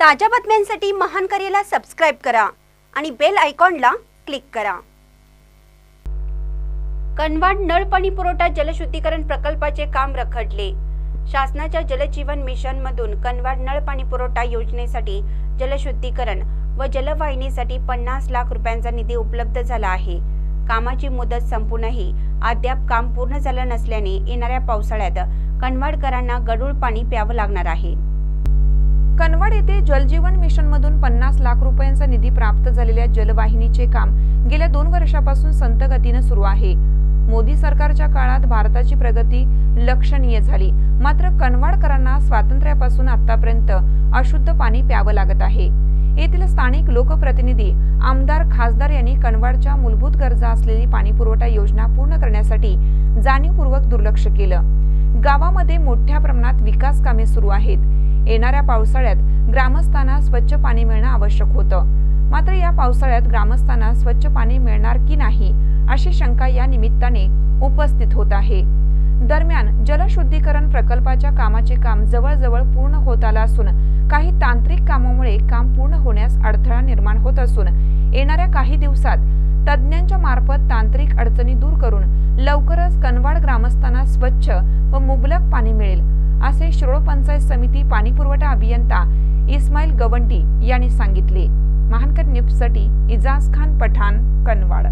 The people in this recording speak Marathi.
ताज्या बातम्यांसाठी महान करेला सबस्क्राईब करा आणि बेल आयकॉनला क्लिक करा. कनवाड नळ पाणी पुरवठा जलशुद्धीकरण प्रकल्पाचे काम रखडले. शासनाच्या जलजीवन मिशन मधून कनवाड नळ पाणी पुरवठा योजनेसाठी जलशुद्धीकरण व जलवाहिनीसाठी पन्नास लाख रुपयांचा निधी उपलब्ध झाला आहे. कामाची मुदत संपूनही अद्याप काम पूर्ण झालं नसल्याने येणाऱ्या पावसाळ्यात कनवाडकरांना गढूळ पाणी प्यावं लागणार आहे. कनवड येथे जलजीवन मिशनमधून पन्नास लाख रुपयांचा निधी प्राप्त झालेल्या जलवाहिनीचे काम गेल्या दोन वर्षापासून संत गतीनं सुरू आहे. मोदी सरकारच्या काळात भारताची प्रगती लक्षणीय झाली. मात्र कनवाडकरांना स्वातंत्र्यापासून आतापर्यंत अशुद्ध पाणी प्यावं लागत आहे. येथील स्थानिक लोकप्रतिनिधी आमदार खासदार यांनी कनवाडच्या मूलभूत गरजा असलेली पाणीपुरवठा योजना पूर्ण करण्यासाठी जाणीवपूर्वक दुर्लक्ष केलं. गावामध्ये मोठ्या प्रमाणात विकास कामे सुरू आहेत. येणाऱ्या पावसाळ्यात ग्रामस्थांना स्वच्छ पाणी मिळणं आवश्यक होतं. मात्र या पावसाळ्यात ग्रामस्थांना स्वच्छ पाणी मिळणार की नाही अशी शंका या निमित्ताने उपस्थित होत आहे. दरम्यान जलशुद्धीकरण प्रकल्पाच्या कामाचे काम जवळजवळ पूर्ण होत आलं असून काही तांत्रिक कामामुळे काम पूर्ण होण्यास अडथळा निर्माण होत असून येणाऱ्या काही दिवसात तज्ज्ञांच्या मार्फत तांत्रिक अडचणी दूर करून लवकरच कनवाड ग्रामस्थांना स्वच्छ व मुबलक पाणी मिळेल असे शिरोळ पंचायत समिती पाणीपुरवठा अभियंता इस्माईल गवंडी यांनी सांगितले. महानकर न्यूजसाठी इजाज खान पठाण कनवाड.